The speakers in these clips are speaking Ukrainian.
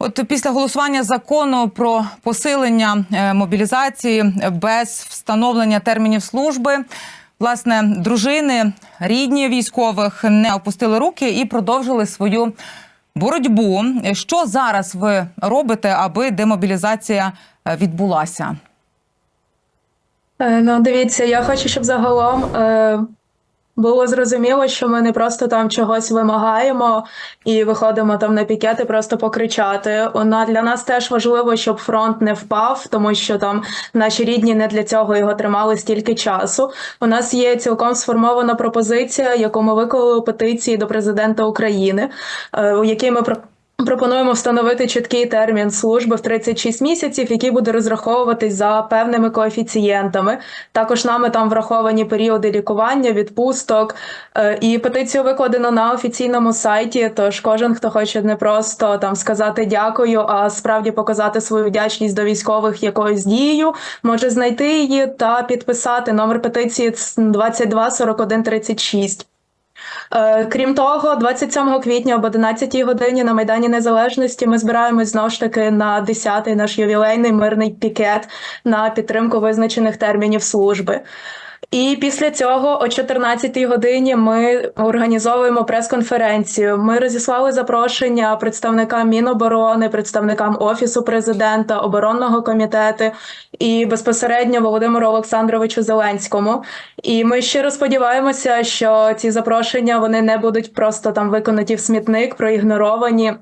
От після голосування закону про посилення е, мобілізації без встановлення термінів служби, власне, дружини, рідні військових не опустили руки і продовжили свою боротьбу. Що зараз ви робите, аби демобілізація е, відбулася? Е, Ну, дивіться, я хочу, щоб загалом було зрозуміло, що ми не просто там чогось вимагаємо і виходимо там на пікети, просто покричати. Вона для нас теж важливо, щоб фронт не впав, тому що там наші рідні не для цього його тримали стільки часу. У нас є цілком сформована пропозиція, яку ми виклали у петиції до президента України, е, у якій ми про. Пропонуємо встановити чіткий термін служби в 36 місяців, який буде розраховуватись за певними коефіцієнтами. Також нами там враховані періоди лікування, відпусток. Е, І петицію викладено на офіційному сайті. Тож кожен, хто хоче не просто там сказати дякую, а справді показати свою вдячність до військових якоюсь дією, може знайти її та підписати. Номер петиції 22 41 36. Е, Крім того, 27 квітня об 11 годині на Майдані Незалежності ми збираємось знову ж таки на 10-й наш ювілейний мирний пікет на підтримку визначених термінів служби. І після цього о 14-й годині ми організовуємо прес-конференцію. Ми розіслали запрошення представникам Міноборони, представникам Офісу президента, оборонного комітету і безпосередньо Володимиру Олександровичу Зеленському. І ми щиро сподіваємося, що ці запрошення вони не будуть просто там виконані в смітник, проігноровані.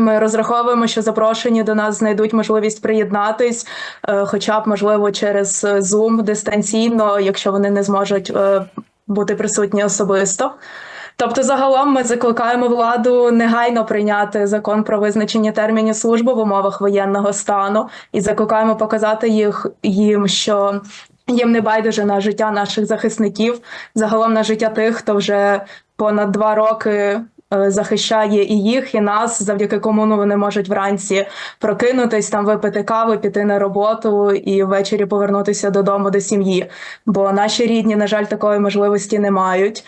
Ми розраховуємо, що запрошені до нас знайдуть можливість приєднатись, е, хоча б можливо через е, Zoom дистанційно, якщо вони не зможуть е, бути присутні особисто. Тобто, загалом ми закликаємо владу негайно прийняти закон про визначення термінів служби в умовах воєнного стану і закликаємо показати їх їм, що їм не байдуже на життя наших захисників, загалом на життя тих, хто вже понад два роки захищає і їх, і нас, завдяки кому ну, вони можуть вранці прокинутись, там випити кави, піти на роботу і ввечері повернутися додому до сім'ї. Бо наші рідні, на жаль, такої можливості не мають.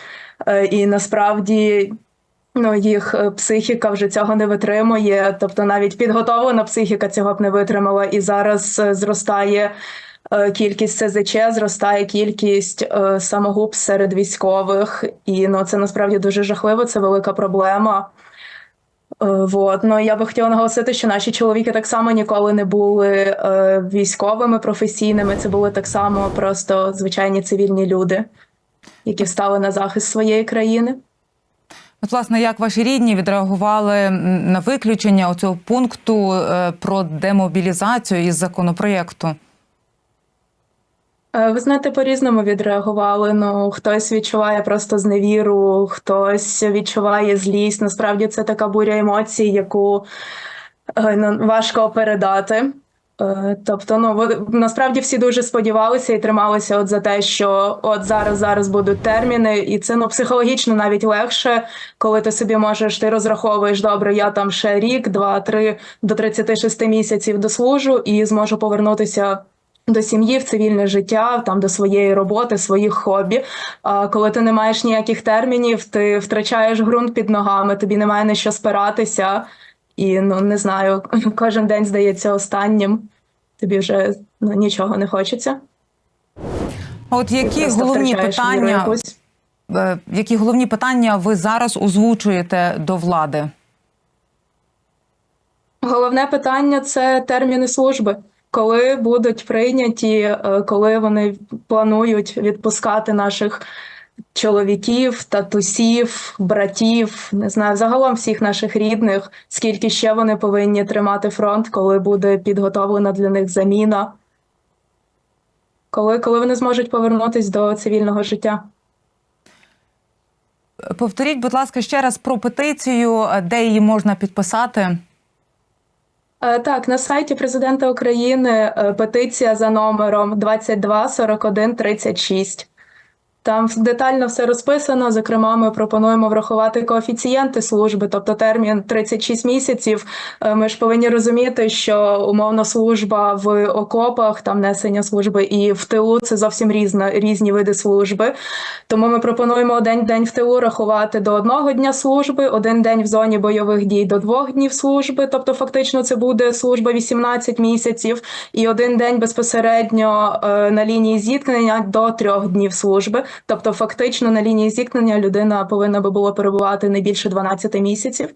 Е, І насправді. Ну, їх е, психіка вже цього не витримує, тобто навіть підготовлена психіка цього б не витримала, і зараз е, зростає е, кількість СЗЧ, зростає кількість е, самогуб серед військових, і ну це насправді дуже жахливо. Це велика проблема. Е, Вот. Ну я би хотіла наголосити, що наші чоловіки так само ніколи не були е, військовими професійними. Це були так само просто звичайні цивільні люди, які стали на захист своєї країни. От, власне, як ваші рідні відреагували на виключення цього пункту е, про демобілізацію із законопроєкту? Е, Ви знаєте, по-різному відреагували. Ну, хтось відчуває просто зневіру, хтось відчуває злість. Насправді це така буря емоцій, яку е, ну, важко передати. Е, Тобто, ну насправді всі дуже сподівалися і трималися от за те, що от зараз зараз будуть терміни, і це ну психологічно навіть легше, коли ти собі можеш, ти розраховуєш добре. Я там ще рік, два, три до 36 місяців дослужу і зможу повернутися до сім'ї, в цивільне життя, там до своєї роботи, своїх хобі. А коли ти не маєш ніяких термінів, ти втрачаєш ґрунт під ногами, тобі немає на що спиратися, і ну не знаю, кожен день здається останнім. Тобі вже ну, нічого не хочеться. А от які головні питання, е, які головні питання ви зараз озвучуєте до влади? Головне питання це терміни служби. Коли будуть прийняті, е, коли вони планують відпускати наших чоловіків, татусів, братів, не знаю, загалом всіх наших рідних, скільки ще вони повинні тримати фронт, коли буде підготовлена для них заміна, коли, коли вони зможуть повернутися до цивільного життя. Повторіть, будь ласка, ще раз про петицію, де її можна підписати. Е, Так, на сайті президента України е, петиція за номером 22 41 36. Там детально все розписано. Зокрема, ми пропонуємо врахувати коефіцієнти служби, тобто термін 36 місяців. Е, Ми ж повинні розуміти, що умовно служба в окопах, там несення служби і в тилу це зовсім різна різні види служби. Тому ми пропонуємо один день в тилу рахувати до одного дня служби, один день в зоні бойових дій до двох днів служби. Тобто, фактично, це буде служба 18 місяців, і один день безпосередньо е, на лінії зіткнення до трьох днів служби. Тобто, фактично на лінії зіткнення людина повинна би була перебувати не більше 12 місяців.